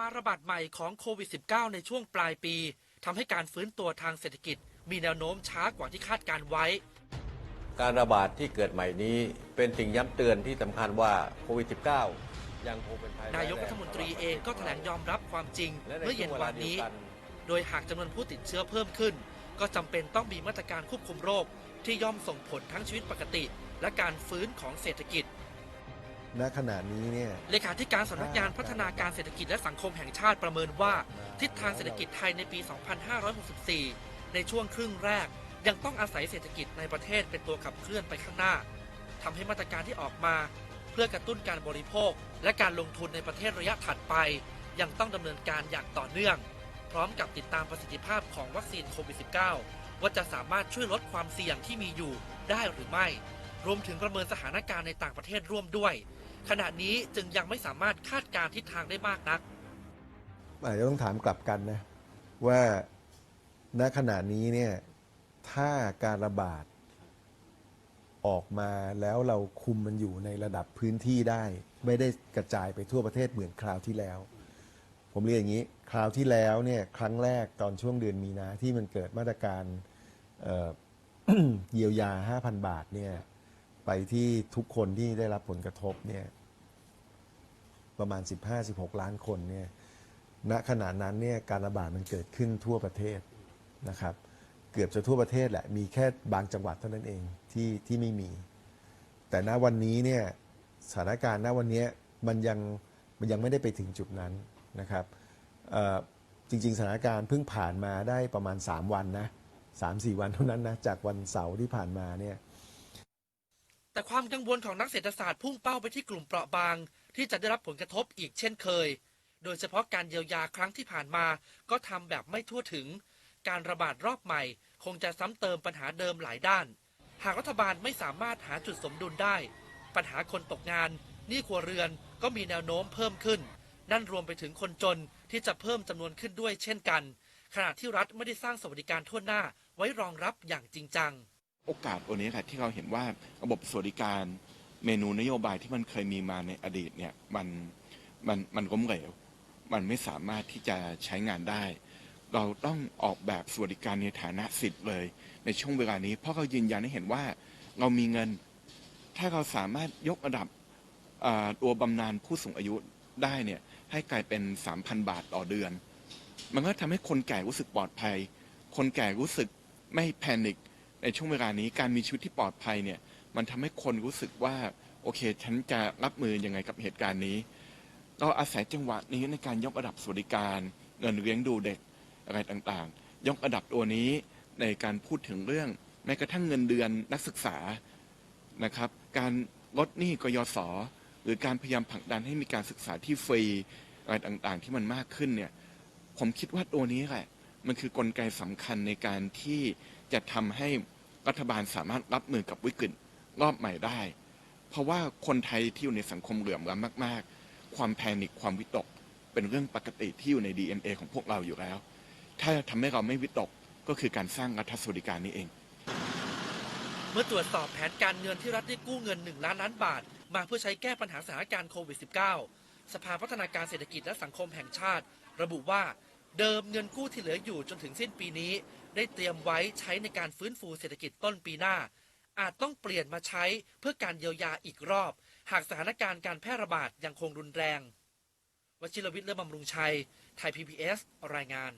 มาระบาดใหม่ของโควิด -19 ในช่วงปลายปี ทำให้การฟื้นตัวทางเศรษฐกิจ มีแนวโน้มช้ากว่าที่คาดการไว้ การระบาดที่เกิดใหม่นี้เป็นสิ่งย้ำเตือนที่สำคัญว่าโควิด -19 ยังคงเป็นภัยนายกรัฐมนตรีเองก็แถลงยอมรับความจริงและในเมื่อเย็นช่วงวันนี้เดียกัโดยหากจำนวนผู้ติดเชื้อเพิ่มขึ้น ก็จำเป็นต้องมีมาตรการควบคุมโรค ที่ย่อมส่งผลทั้งชีวิตปกติ และการฟื้นของเศรษฐกิจ ณขณะนี้เนี่ย เลขาธิการสำนักงานพัฒนาการเศรษฐกิจและสังคมแห่งชาติประเมินว่า ทิศทางเศรษฐกิจไทยในปี 2564 ในช่วงครึ่งแรก ยังต้องอาศัยเศรษฐกิจในประเทศเป็นตัวขับเคลื่อนไปข้างหน้าทำให้มาตรการที่ออกมา เพื่อกระตุ้นการบริโภค และการลงทุนในประเทศระยะถัดไป ยังต้องดำเนินการอย่างต่อเนื่อง พร้อมกับติดตามประสิทธิภาพของวัคซีนโควิด -19 ว่าจะสามารถช่วยลดความเสี่ยงที่มีอยู่ได้หรือไม่ รวมถึงประเมินสถานการณ์ในต่างประเทศร่วมด้วย ขณะนี้จึงยังไม่สามารถคาดการณ์ทิศทางได้มากนัก อาจจะต้องถามกลับกันนะ ว่าณขณะนี้เนี่ยถ้าการระบาดออกมาแล้วเราคุมมันอยู่ในระดับพื้นที่ได้ ไม่ได้กระจายไปทั่วประเทศเหมือนคราวที่แล้ว ผมเรียนอย่างนี้ คราวที่แล้วเนี่ยครั้งแรกตอนช่วงเดือนมีนาที่มันเกิดมาตรการเอ่อ เยียวยา 5,000 บาทเนี่ย ไปที่ทุกคนที่ได้รับผลกระทบเนี่ยประมาณ 15-16 ล้านคนเนี่ยณขณะนั้นเนี่ยการระบาดมันเกิดขึ้นทั่วประเทศนะครับ เกือบจะทั่วประเทศแหละมีแค่บางจังหวัดเท่านั้นเองที่ที่ไม่มี แต่ณวันนี้เนี่ยสถานการณ์ณวันนี้มันยังมันยังไม่ได้ไปถึงจุดนั้นนะครับจริงๆสถานการณ์เพิ่งผ่านมาได้ประมาณ 3 วันนะสามสี่วันเท่านั้นนะจากวันเสาร์ที่ผ่านมาเนี่ย แต่ความกังวลของนักเศรษฐศาสตร์พุ่งเป้าไปที่กลุ่มเปราะบาง ที่จะได้รับผลกระทบอีกเช่นเคย โดยเฉพาะการเยียวยาครั้งที่ผ่านมา ก็ทำแบบไม่ทั่วถึง การระบาดรอบใหม่ คงจะซ้ำเติมปัญหาเดิมหลายด้าน หากรัฐบาลไม่สามารถหาจุดสมดุลได้ ปัญหาคนตกงานหนี้ครัวเรือนก็มีแนวโน้มเพิ่มขึ้น นั่นรวมไปถึงคนจนที่จะเพิ่มจำนวนขึ้นด้วยเช่นกัน ขณะที่รัฐไม่ได้สร้างสวัสดิการทั่วหน้าไว้รองรับอย่างจริงจัง โอกาสตัวนี้ค่ะที่เราเห็นว่าระบบสวัสดิการเมนูนโยบายที่มันเคยมีมาในอดีตเนี่ยมันมันมันล้มเหลวมันไม่สามารถที่จะใช้งานได้ เราต้องออกแบบสวัสดิการในฐานะสิทธิ์เลย ในช่วงเวลานี้ เพราะเรายืนยันให้เห็นว่าเรามีเงิน ถ้าเราสามารถยกระดับตัวบำนาญผู้สูงอายุได้เนี่ยให้กลายเป็น 3,000 บาทต่อเดือน มันก็ทำให้คนแก่รู้สึกปลอดภัย คนแก่รู้สึกไม่แพนิค ในช่วงเวลานี้การมีชีวิตที่ปลอดภัยเนี่ยมันทำให้คนรู้สึกว่าโอเค ฉันจะรับมือยังไงกับเหตุการณ์นี้ เราอาศัยจังหวะนี้ในการยกระดับสวัสดิการเงินเลี้ยงดูเด็กอะไรต่างๆ ยกระดับตัวนี้ในการพูดถึงเรื่องแม้กระทั่งเงินเดือนนักศึกษานะครับ การลดหนี้กยศหรือการพยายามผลักดันให้มีการศึกษาที่ฟรีอะไรต่างๆ ที่มันมากขึ้นเนี่ยผมคิดว่าตัวนี้แหละมันคือกลไกสำคัญในการที่ จะทำให้รัฐบาลสามารถรับมือกับวิกฤตรอบใหม่ได้ เพราะว่าคนไทยที่อยู่ในสังคมเหลื่อมล้ำมาก ๆ ความแพนิคความวิตก เป็นเรื่องปกติที่อยู่ใน DNA ของพวกเราอยู่แล้ว ถ้าทำให้เราไม่วิตกก็คือการสร้างรัฐสวัสดิการนี้เอง เมื่อตรวจสอบแผนการเงินที่รัฐได้กู้เงิน 1 ล้านล้านบาท มาเพื่อใช้แก้ปัญหาสถานการณ์โควิด -19 สภาพัฒนาการเศรษฐกิจและสังคมแห่งชาติ ระบุว่า เดิมเงินกู้ที่เหลืออยู่จนถึงสิ้นปีนี้ ได้เตรียมไว้ใช้ในการฟื้นฟูเศรษฐกิจต้นปีหน้า อาจต้องเปลี่ยนมาใช้เพื่อการเยียวยาอีกรอบ หากสถานการณ์การแพร่ระบาดยังคงรุนแรงวชิรวิทย์เลื่อมบำรุงชัย ไทย PBS รายงาน